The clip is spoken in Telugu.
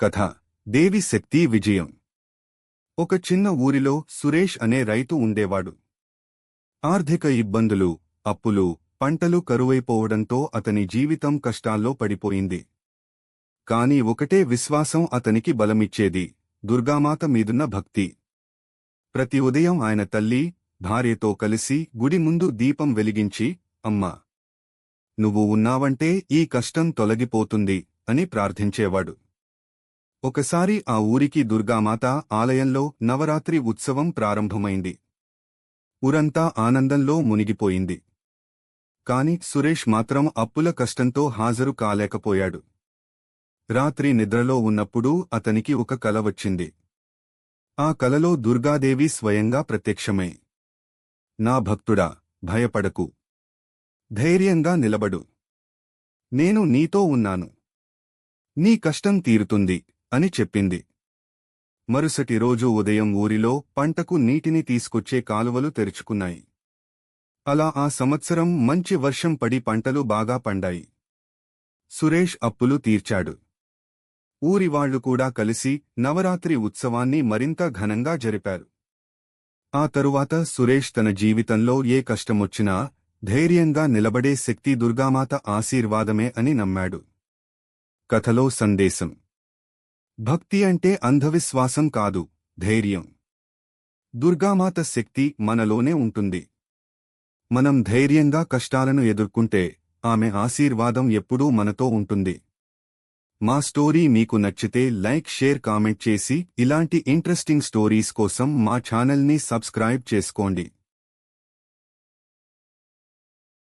కథ. దేవి శక్తి విజయం. ఒక చిన్న ఊరిలో సురేష్ అనే రైతు ఉండేవాడు. ఆర్థిక ఇబ్బందులు అప్పులు పంటలు కరువైపోవడంతో అతని జీవితం కష్టాల్లో పడిపోయింది. కాని ఒకటే విశ్వాసం అతనికి బలమిచ్చేది దుర్గామాత మీదున్న భక్తి. ప్రతి ఉదయం ఆయన తల్లి భార్యతో కలిసి గుడి ముందు దీపం వెలిగించి అమ్మా! నువ్వు ఉన్నావంటే ఈ కష్టం తొలగిపోతుంది అని ప్రార్థించేవాడు. ఒకసారి ఆ ఊరికి దుర్గామాత ఆలయంలో నవరాత్రి ఉత్సవం ప్రారంభమైంది. ఊరంతా ఆనందంలో మునిగిపోయింది. కాని సురేష్ మాత్రం అప్పుల కష్టంతో హాజరు కాలేకపోయాడు. రాత్రి నిద్రలో ఉన్నప్పుడు అతనికి ఒక కల వచ్చింది. ఆ కలలో దుర్గాదేవి స్వయంగా ప్రత్యక్షమై నా భక్తుడా భయపడకు. ధైర్యంగా నిలబడు. నేను నీతో ఉన్నాను. నీ కష్టం తీరుతుంది. అని చెప్పింది. మరుసటి రోజు ఉదయం ఊరిలో పంటకు నీటిని తీసుకొచ్చే కాలువలు తెరుచుకున్నాయి. అలా ఆ సంవత్సరం మంచి వర్షం పడి పంటలు బాగా పండాయి. సురేష్ అప్పులు తీర్చాడు. ఊరివాళ్ళు కూడా కలిసి నవరాత్రి ఉత్సవాన్ని మరింత ఘనంగా జరిపారు. ఆ తరువాత సురేష్ తన జీవితంలో ఏ కష్టమొచ్చినా ధైర్యంగా నిలబడే శక్తి దుర్గామాత ఆశీర్వాదమే అని నమ్మాడు. కథలో సందేశం. భక్తి అంటే అంధవిశ్వాసం కాదు ధైర్యం. దుర్గామాత శక్తి మనలోనే ఉంటుంది. మనం ధైర్యంగా కష్టాలను ఎదుర్కొంటే ఆమె ఆశీర్వాదం ఎప్పుడూ మనతో ఉంటుంది. మా స్టోరీ మీకు నచ్చితే లైక్ షేర్ కామెంట్ చేసి ఇలాంటి ఇంట్రెస్టింగ్ స్టోరీస్ కోసం మా ఛానల్ని సబ్స్క్రైబ్ చేసుకోండి.